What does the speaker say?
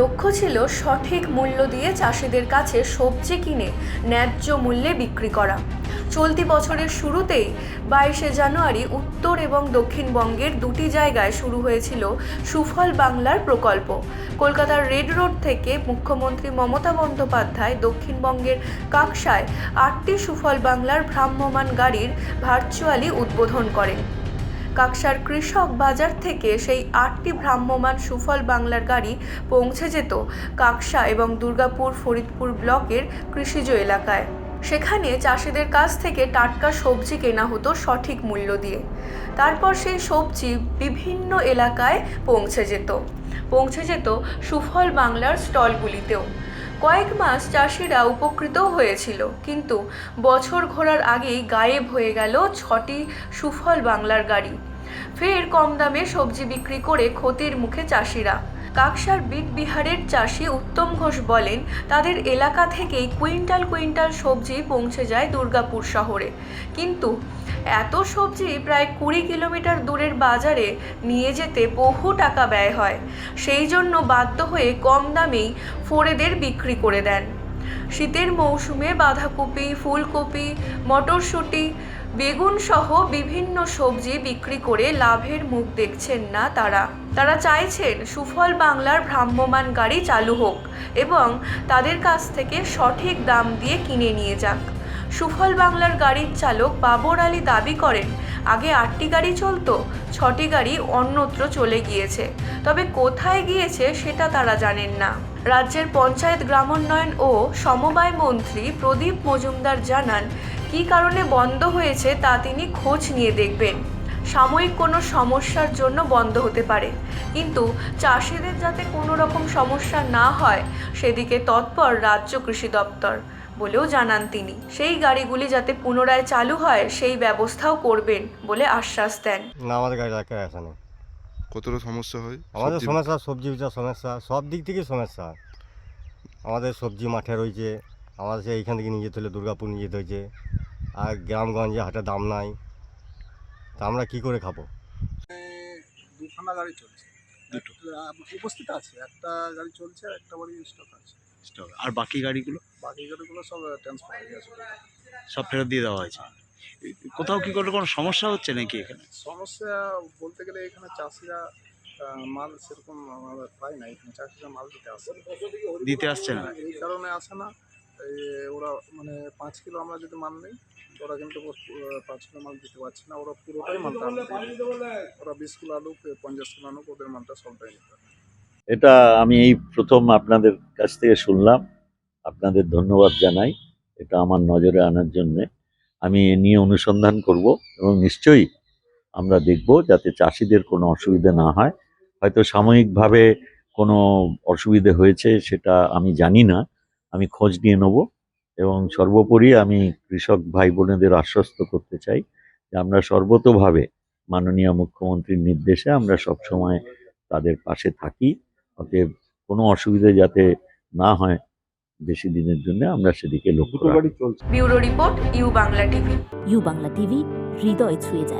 লক্ষ্য ছিল সঠিক মূল্য দিয়ে চাষিদের কাছে সবজি কিনে ন্যায্য মূল্যে বিক্রি করা। চলতি বছরের শুরুতেই বাইশে জানুয়ারি উত্তর এবং দক্ষিণবঙ্গের দুটি জায়গায় শুরু হয়েছিল সুফল বাংলার প্রকল্প। কলকাতার রেড রোড থেকে মুখ্যমন্ত্রী মমতা বন্দ্যোপাধ্যায় দক্ষিণবঙ্গের কাকসায় আটটি সুফল বাংলার ভ্রাম্যমাণ গাড়ির ভার্চুয়ালি উদ্বোধন করেন। কাকসার কৃষক বাজার থেকে সেই আটটি ভ্রাম্যমাণ সুফল বাংলার গাড়ি পৌঁছে যেত কাকসা এবং দুর্গাপুর ফরিদপুর ব্লকের কৃষিজ এলাকায়। সেখানে চাষিদের কাছ থেকে টাটকা সবজি কেনা হতো সঠিক মূল্য দিয়ে। তারপর সেই সবজি বিভিন্ন এলাকায় পৌঁছে যেত। পৌঁছে যেত সুফল বাংলার স্টলগুলিতেও। কয়েক মাস চাষিরা উপকৃত হয়েছিল, কিন্তু বছর ঘোরার আগেই গায়েব হয়ে গেল ছটি সুফল বাংলার গাড়ি। ফের কম দামে সবজি বিক্রি করে ক্ষতির মুখে চাষিরা। কাকসার বিট বিহারের চাষি উত্তম ঘোষ বলেন, তাদের এলাকা থেকেই কুইন্টাল কুইন্টাল সবজি পৌঁছে যায় দুর্গাপুর শহরে। কিন্তু এত সবজি প্রায় কুড়ি কিলোমিটার দূরের বাজারে নিয়ে যেতে বহু টাকা ব্যয় হয়। সেই জন্য বাধ্য হয়ে কম দামেই ফোরেদের বিক্রি করে দেন। শীতের মৌসুমে বাঁধাকপি, ফুলকপি, মটরশুঁটি, বেগুন সহ বিভিন্ন সবজি বিক্রি করে লাভের মুখ দেখছেন না তারা। তারা চাইছেন সুফল বাংলার ভ্রাম্যমাণ গাড়ি চালু হোক এবং তাদের কাছ থেকে সঠিক দাম দিয়ে কিনে নিয়ে যাক। সুফল বাংলার গাড়ির চালক বাবর আলী দাবি করেন, আগে আটটি গাড়ি চলতো, ছটি গাড়ি অন্যত্র চলে গিয়েছে। তবে কোথায় গিয়েছে সেটা তারা জানেন না। রাজ্যের পঞ্চায়েত গ্রামোন্নয়ন ও সমবায় মন্ত্রী প্রদীপ মজুমদার জানান, কি কারণে বন্ধ হয়েছে তা তিনি খোঁজ নিয়ে দেখবেন। সাময়িক কোনো সমস্যার জন্য বন্ধ হতে পারে। কিন্তু চাষিদের যাতে কোনো রকম সমস্যা না হয়, সেদিকে তৎপর রাজ্য কৃষি দপ্তর বলেও জানান তিনি। সেই গাড়িগুলি যাতে পুনরায় চালু হয়, সেই ব্যবস্থাও করবেন বলে আশ্বাস দেন। আমাদের গাড়ি রাখা কতটা সমস্যা হয়? আমাদের সমস্যা সবজি বিচার সমস্যা সব দিক থেকেই সমস্যা। আমাদের সবজি মাঠে রয়েছে আমাদের সে এইখান থেকে নিয়ে যেতে হলে দুর্গাপুর নিয়ে যেতে হয়েছে। আর গ্রামগঞ্জে হাটে দাম নাই তা আমরা কী করে খাব? দুখানা গাড়ি চলছে। একটা উপস্থিত আছে একটা গাড়ি চলছে আর একটা বাড়ি স্টক আছে। স্টক আর বাকি গাড়িগুলো? বাকি গাড়িগুলো সব ট্রান্সফার হয়ে গেছে। সব ফেরত দিয়ে দেওয়া হয়েছে? কোথাও কি কোনো কোনো সমস্যা হচ্ছে নাকি এখানে? সমস্যা বলতে গেলে এখানে চাষিরা মাল সেরকম আমরা পাই না। এখানে চাষিরা মাল দিতে আসে। দিতে আসছে না। এই কারণে আসে না। ওরা মানে পাঁচ কিলো আমরা যদি মাল নেই ওরা কিন্তু পাঁচ কিলো মাল দিতে পারছে না। ওরা পুরোটাই মালটা ওরা বিশ কিলো আলু পঞ্চাশ কিলো আলু ওদের মালটা সবটাই নিতে এটা আমি এই প্রথম আপনাদের কাছ থেকে শুনলাম। আপনাদের ধন্যবাদ জানাই। এটা আমার নজরে আনার জন্যে। আমি এ নিয়ে অনুসন্ধান করব এবং নিশ্চয়ই আমরা দেখব যাতে চাষিদের কোনো অসুবিধা না হয়। হয়তো সাময়িকভাবে কোনো অসুবিধে হয়েছে সেটা আমি জানি না। আমি খোঁজ নিয়ে নেব এবং সর্বোপরি আমি কৃষক ভাই বোনেদের আশ্বস্ত করতে চাই যে আমরা সর্বতোভাবে মাননীয় মুখ্যমন্ত্রীর নির্দেশে আমরা সবসময় তাদের পাশে থাকি। অতএব কোনো অসুবিধা যাতে না হয় বেশি দিনের জন্য আমরা সেদিকে লক্ষ্য রাখি। Bureau report U Bangla TV. U Bangla TV হৃদয় ছুঁয়ে যায়।